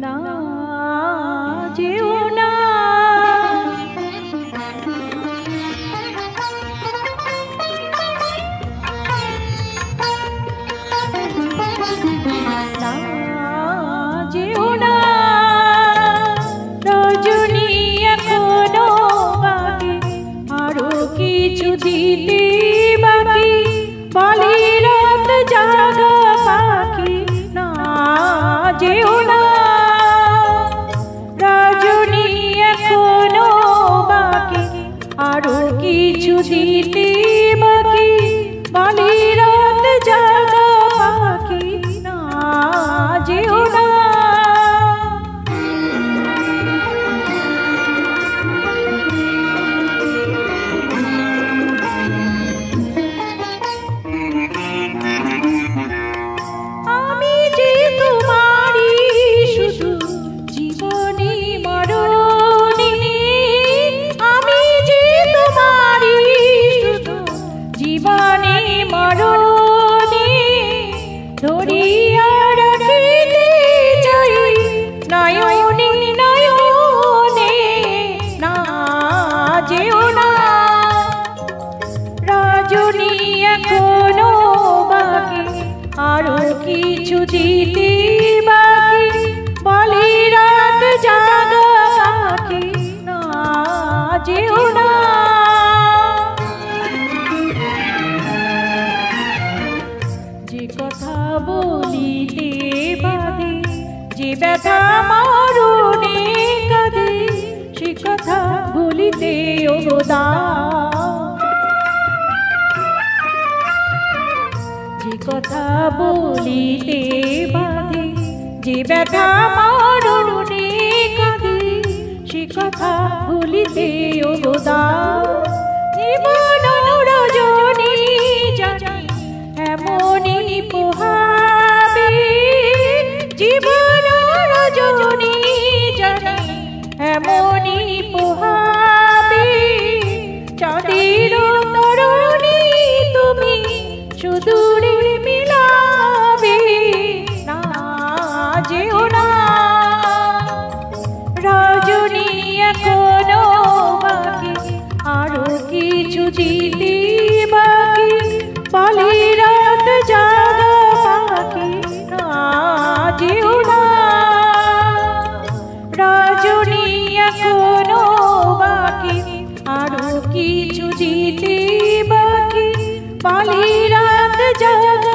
না যেও না। যেও না। রজনী এখনও বাকি আরও কিছু দিতে বাকি বালি কিছু দিতে এখনও বাকি, আরও কিছু দিতে বাকি। বলি, রাত জাগা পাখি, না যেও না। যে কথা বলিতে বাদে যে ব্যথা মারুনে কথা বলিতে বাদে যে ব্যথা মারুনে কাঁদে, সে কথা বলিতে ওদা জীবন রজনী জানি, এমনই পোহাবে। জীবন রজনী জানি, এমনই পোহাবে। চাঁদের তরুণী তুমি সুদূরে কিছু দিতে বাকি পালি রাত জাগা